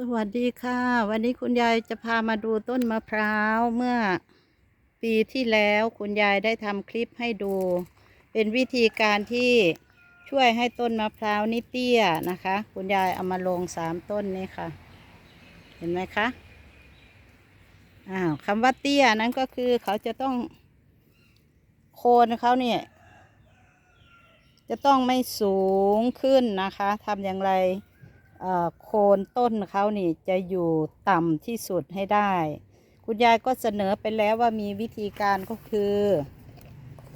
สวัสดีค่ะ วันนี้คุณยายจะพามาดูต้นมะพร้าวเมื่อปีที่แล้วคุณยายได้ทำคลิปให้ดู เป็นวิธีการที่ช่วยให้ต้นมะพร้าวนี่เตี้ยนะคะ คุณยายเอามาลงสามต้นนี้ค่ะ เห็นไหมคะอ้าวคำว่าเตี้ยนั้นก็คือเขาจะต้องโคนเขาเนี่ย จะต้องไม่สูงขึ้นนะคะทำอย่างไร โคนต้นเขานี่จะอยู่ต่ำที่สุดให้ได้ คุณยายก็เสนอไปแล้วว่ามีวิธีการก็คือ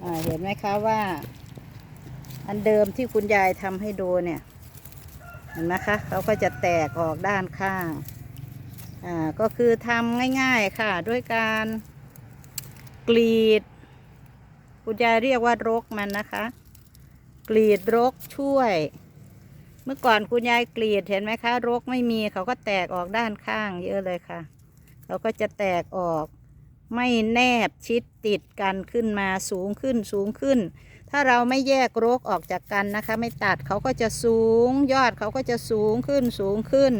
อเห็นไหมคะว่า อันเดิมที่คุณยายทำให้ดูเนี่ยเห็นไหมคะเขาก็จะแตกออกด้านข้างอ่าก็คือทำง่ายๆค่ะ ด้วยการกรีด คุณยายเรียกว่ารกมันนะคะ กรีดรกช่วย มื่อก่อนคุณยายกรีดเห็นไหมคะ รกไม่มีเขาก็แตกออกด้านข้างเยอะเลยค่ะ เขาก็จะแตกออก ไม่แนบชิดติดกันขึ้นมาสูงขึ้นสูงขึ้น ถ้าเราไม่แยกรกออกจากกันนะคะ ไม่ตัดเขาก็จะสูง ยอดเขาก็จะสูงขึ้นสูงขึ้น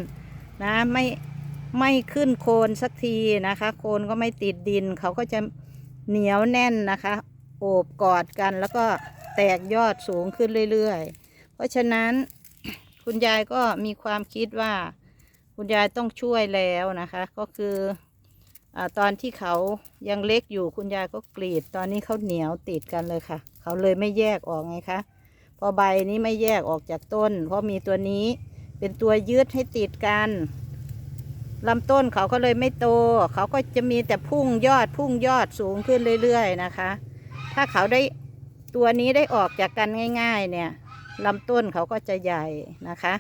นะไม่ไม่ขึ้นโคนสักทีนะคะ โคนก็ไม่ติดดิน เขาก็จะเหนียวแน่นนะคะ โอบกอดกันแล้วก็แตกยอดสูงขึ้นเรื่อยๆ เพราะฉะนั้น คุณยายก็มีความคิดว่า คุณยายต้องช่วยแล้วนะคะ ก็คืออตอนที่เขายังเล็กอยู่คุณยายก็กรีด ตอนนี้เขาเหนียวติดกันเลยค่ะ เขาเลยไม่แยกออกไงคะพอใบนี้ไม่แยกออกจากต้น เพราะมีตัวนี้เป็นตัวยืดให้ติดกันลำต้นเขาก็เลยไม่โต เขาก็จะมีแต่พุ่งยอดพุ่งยอดสูงขึ้นเรื่อยๆนะคะ ถ้าเขาได้ตัวนี้ได้ออกจากกันง่าย ๆ เนี่ย ลำต้นเขาก็จะใหญ่นะคะ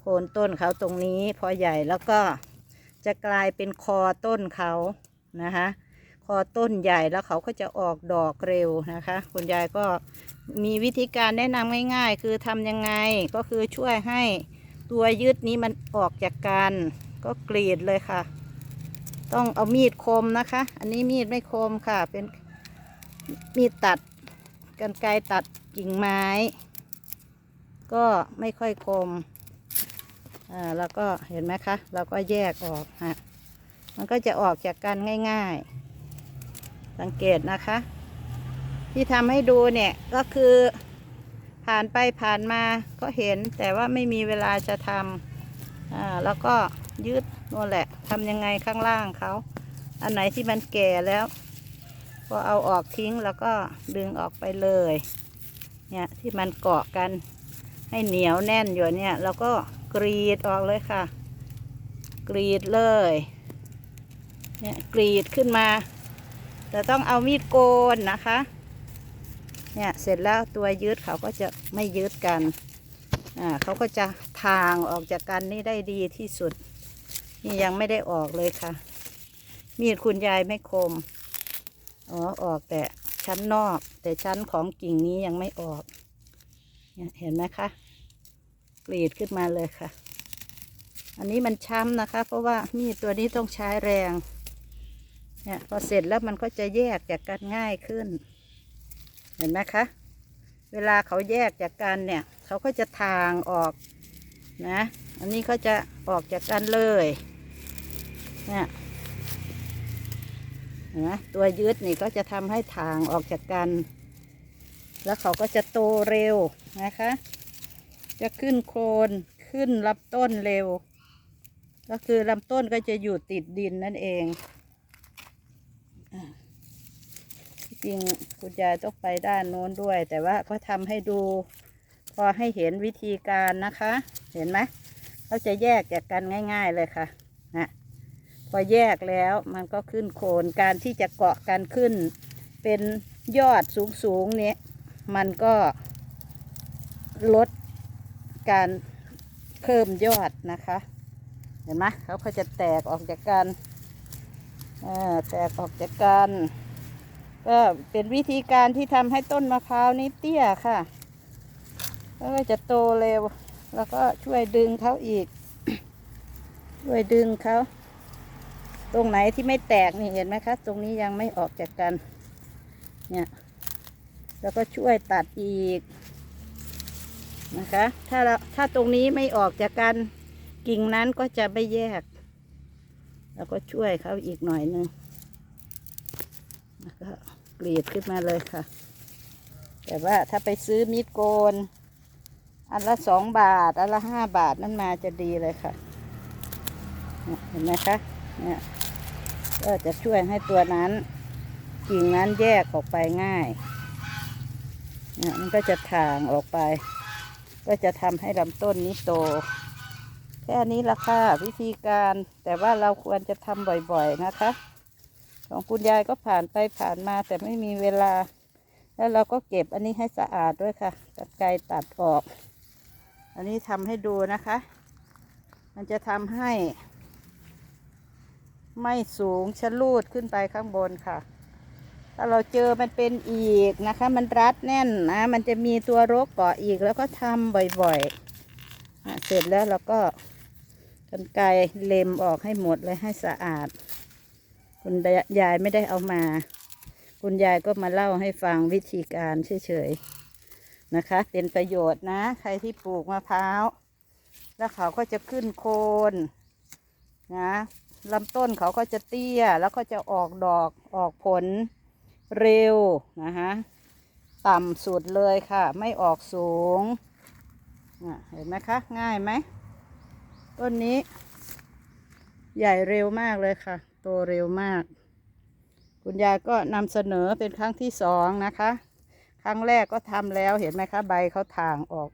โคนต้นเขาตรงนี้พอใหญ่แล้วก็จะกลายเป็นคอต้นเขานะคะ คอต้นใหญ่แล้วเขาก็จะออกดอกเร็วนะคะ คุณยายก็มีวิธีการแนะนำง่ายๆ คือทำยังไงก็คือช่วยให้ตัวยืดนี้มันออกจากกันก็กรีดเลยค่ะ ต้องเอามีดคมนะคะ อันนี้มีดไม่คมค่ะเป็นมีดตัดกันไกรตัดกิ่งไม้ ก็ไม่ค่อยคมอ่าแล้วก็เห็นไหมคะ เราก็แยกออกฮะมันก็จะออกจากกันง่ายๆ สังเกตนะคะ ที่ทำให้ดูเนี่ยก็คือผ่านไปผ่านมาก็เห็นแต่ว่าไม่มีเวลาจะทำอ่าแล้วก็ยืดนั่นแหละทำยังไงข้างล่างเขา อันไหนที่มันแก่แล้ว ก็เอาออกทิ้งแล้วก็ดึงออกไปเลย เนี่ยที่มันเกาะกัน ให้เหนียวแน่นอยู่เนี่ยเราก็กรีดออกเลยค่ะ กรีดเลย เนี่ยกรีดขึ้นมา แต่ต้องเอามีดโกนนะคะ เนี่ยเสร็จแล้วตัวยืดเขาก็จะไม่ยืดกัน อ่าเขาก็จะทางออกจากกันนี่ได้ดีที่สุด นี่ยังไม่ได้ออกเลยค่ะ มีดคุณยายไม่คม อ๋อออกแต่ชั้นนอก แต่ชั้นของกิ่งนี้ยังไม่ออก เนี่ยเห็นไหมคะกรีดขึ้นมาเลยค่ะ อันนี้มันช้ำนะคะ เพราะว่ามีดตัวนี้ต้องใช้แรง เนี่ยพอเสร็จแล้วมันก็จะแยกจากกันง่ายขึ้น เห็นไหมคะ เวลาเขาแยกจากกันเนี่ย เขาก็จะทางออกนะ อันนี้ก็จะออกจากกันเลย เนี่ยเห็นไหมตัวยืดนี่ก็จะทำให้ทางออกจากกัน แล้วเขาก็จะโตเร็วนะคะ จะขึ้นโคนขึ้นลำต้นเร็ว ก็คือลำต้นก็จะอยู่ติดดินนั่นเองจริงคุณยายต้องไปด้านโน้นด้วย แต่ว่าก็ทำให้ดู พอให้เห็นวิธีการนะคะ เห็นไหมเขาจะแยกจากกันง่าย ๆเลยค่ะนะพอแยกแล้วมันก็ขึ้นโคนการที่จะเกาะกันขึ้น เป็นยอดสูงๆเนี้ย มันก็ลดการเพิ่มยอดนะคะ เห็นไหมเขาก็จะแตกออกจากกันแตกออกจากกันก็เป็นวิธีการที่ทำให้ต้นมะพร้าวนี้เตี้ยค่ะแล้วก็จะโตเร็ว แล้วก็ช่วยดึงเขาอีก ช่วยดึงเขา ตรงไหนที่ไม่แตกนี่เห็นไหมคะ ตรงนี้ยังไม่ออกจากกัน เนี่ย แล้วก็ช่วยตัดอีกนะคะ ถ้าเราถ้าตรงนี้ไม่ออกจากกันกิ่งนั้นก็จะไม่แยก แล้วก็ช่วยเขาอีกหน่อยหนึงแล้วก็กรีดขึ้นมาเลยค่ะ แต่ว่าถ้าไปซื้อมีดโกน อันละสองบาท อันละห้าบาทนั่นมาจะดีเลยค่ะเนี่ยเห็นไหมคะ เนี่ยก็จะช่วยให้ตัวนั้นกิ่งนั้นแยกออกไปง่าย เนี่ยมันก็จะถ่างออกไป ก็จะทำให้ลำต้นนี้โต แค่นี้ละค่ะวิธีการแต่ว่าเราควรจะทำบ่อยๆนะคะ ของคุณยายก็ผ่านไปผ่านมาแต่ไม่มีเวลา แล้วเราก็เก็บอันนี้ให้สะอาดด้วยค่ะตัดไกรตัดออก อันนี้ทำให้ดูนะคะ มันจะทำให้ ไม่สูงชะลูดขึ้นไปข้างบนค่ะ ถ้าเราเจอมันเป็นอีกนะคะ มันรัดแน่นนะ มันจะมีตัวรกเกาะอีกแล้วก็ทำบ่อยๆเสร็จแล้วเราก็กันไกรเล็มออกให้หมดเลยให้สะอาด คุณยายไม่ได้เอามา คุณยายก็มาเล่าให้ฟังวิธีการเฉยๆนะคะ เป็นประโยชน์นะ ใครที่ปลูกมะพร้าว แล้วเขาก็จะขึ้นโคนนะลำต้นเขาก็จะเตี้ยแล้วก็จะออกดอกออกผล เร็วนะคะต่ำสุดเลยค่ะ ไม่ออกสูงเห็นไหมคะ ง่ายไหมต้นนี้ ใหญ่เร็วมากเลยค่ะ โตเร็วมาก คุณยายก็นำเสนอเป็นครั้งที่สองนะคะ ครั้งแรกก็ทำแล้วเห็นไหมคะ ใบเขาทางออก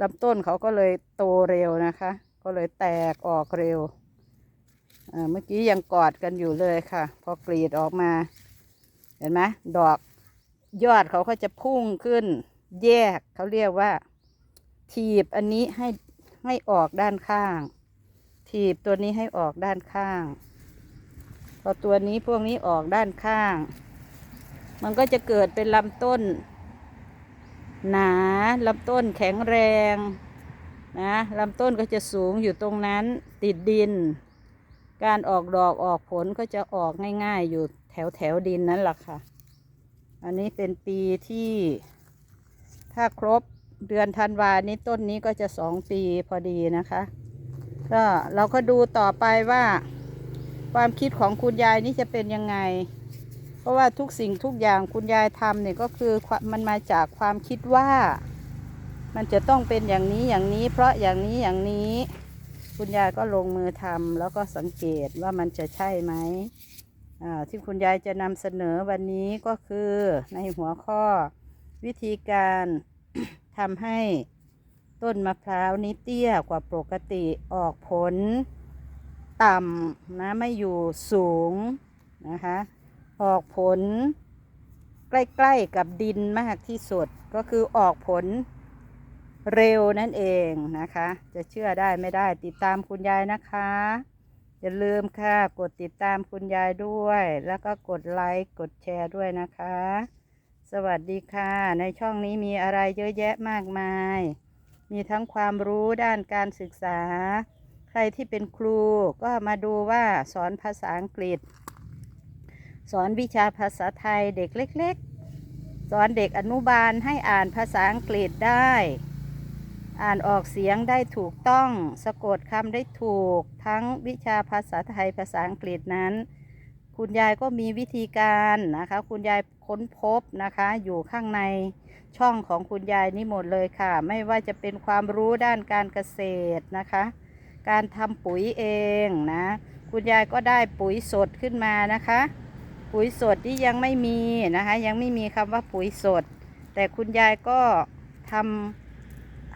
ลำต้นเขาก็เลยโตเร็วนะคะ ก็เลยแตกออกเร็วเมื่อกี้ยังกอดกันอยู่เลยค่ะ พอกรีดออกมา ห็นไหมดอกยอดเขาก็จะพุ่งขึ้น แยกเขาเรียกว่า ถีบอันนี้ให้ให้ออกด้านข้าง ถีบตัวนี้ให้ออกด้านข้าง พอตัวนี้พวกนี้ออกด้านข้าง มันก็จะเกิดเป็นลำต้น หนาลำต้นแข็งแรงนะลำต้นก็จะสูงอยู่ตรงนั้นติดดิน การออกดอกออกผลก็จะออกง่าย ๆ อยู่ แถวแถวดินนั่นแหละค่ะ อันนี้เป็นปีที่ถ้าครบเดือนธันวานี้ต้นนี้ก็จะสองปีพอดีนะคะ ก็เราก็ดูต่อไปว่า ความคิดของคุณยายนี่จะเป็นยังไง เพราะว่าทุกสิ่งทุกอย่างคุณยายทำเนี่ยก็คือมันมาจากความคิดว่า มันจะต้องเป็นอย่างนี้อย่างนี้ เพราะอย่างนี้อย่างนี้ คุณยายก็ลงมือทำแล้วก็สังเกตว่ามันจะใช่ไหม ที่คุณยายจะนำเสนอวันนี้ก็คือในหัวข้อวิธีการทำให้ต้นมะพร้าวนี้เตี้ยกว่าปกติออกผลต่ำนะไม่อยู่สูงนะคะออกผลใกล้ๆกับดินมากที่สุดก็คือออกผลเร็วนั่นเองนะคะ จะเชื่อได้ไม่ได้ติดตามคุณยายนะคะ อย่าลืมค่ะ กดติดตามคุณยายด้วย แล้วก็กดไลค์กดแชร์ด้วยนะคะ สวัสดีค่ะ ในช่องนี้มีอะไรเยอะแยะมากมาย มีทั้งความรู้ด้านการศึกษา ใครที่เป็นครูก็มาดูว่าสอนภาษาอังกฤษ สอนวิชาภาษาไทยเด็กเล็ก ๆ สอนเด็กอนุบาลให้อ่านภาษาอังกฤษได้ อ่านออกเสียงได้ถูกต้อง สะกดคำได้ถูก ทั้งวิชาภาษาไทยภาษาอังกฤษนั้น คุณยายก็มีวิธีการนะคะ คุณยายค้นพบนะคะ อยู่ข้างในช่องของคุณยายนี่หมดเลยค่ะ ไม่ว่าจะเป็นความรู้ด้านการเกษตรนะคะ การทำปุ๋ยเองนะ คุณยายก็ได้ปุ๋ยสดขึ้นมานะคะ ปุ๋ยสดที่ยังไม่มีนะคะ ยังไม่มีคำว่าปุ๋ยสด แต่คุณยายก็ทำ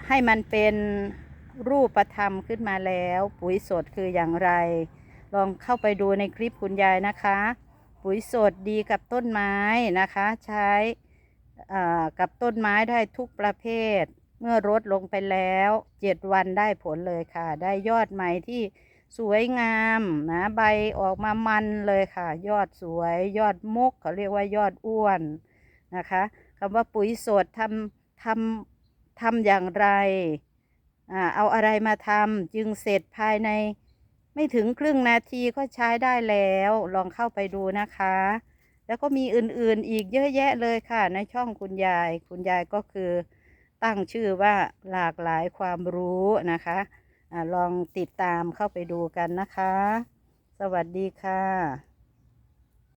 ให้มันเป็นรูปธรรมขึ้นมาแล้ว ปุ๋ยสดคืออย่างไร ลองเข้าไปดูในคลิปคุณยายนะคะ ปุ๋ยสดดีกับต้นไม้นะคะ ใช้กับต้นไม้ได้ทุกประเภท เมื่อรดลงไปแล้วเจ็ดวันได้ผลเลยค่ะ ได้ยอดใหม่ที่สวยงามนะใบออกมามันเลยค่ะ ยอดสวยยอดมุกเขาเรียกว่ายอดอ้วนนะคะคำว่าปุ๋ยสดทำทำ ทำอย่างไรเอาอะไรมาทำจึงเสร็จภายใน ไม่ถึงครึ่งนาทีก็ใช้ได้แล้ว ลองเข้าไปดูนะคะ แล้วก็มีอื่นๆอีกเยอะแยะเลยค่ะ ในช่องคุณยาย คุณยายก็คือตั้งชื่อว่าหลากหลายความรู้นะคะอาลองติดตามเข้าไปดูกันนะคะ สวัสดีค่ะ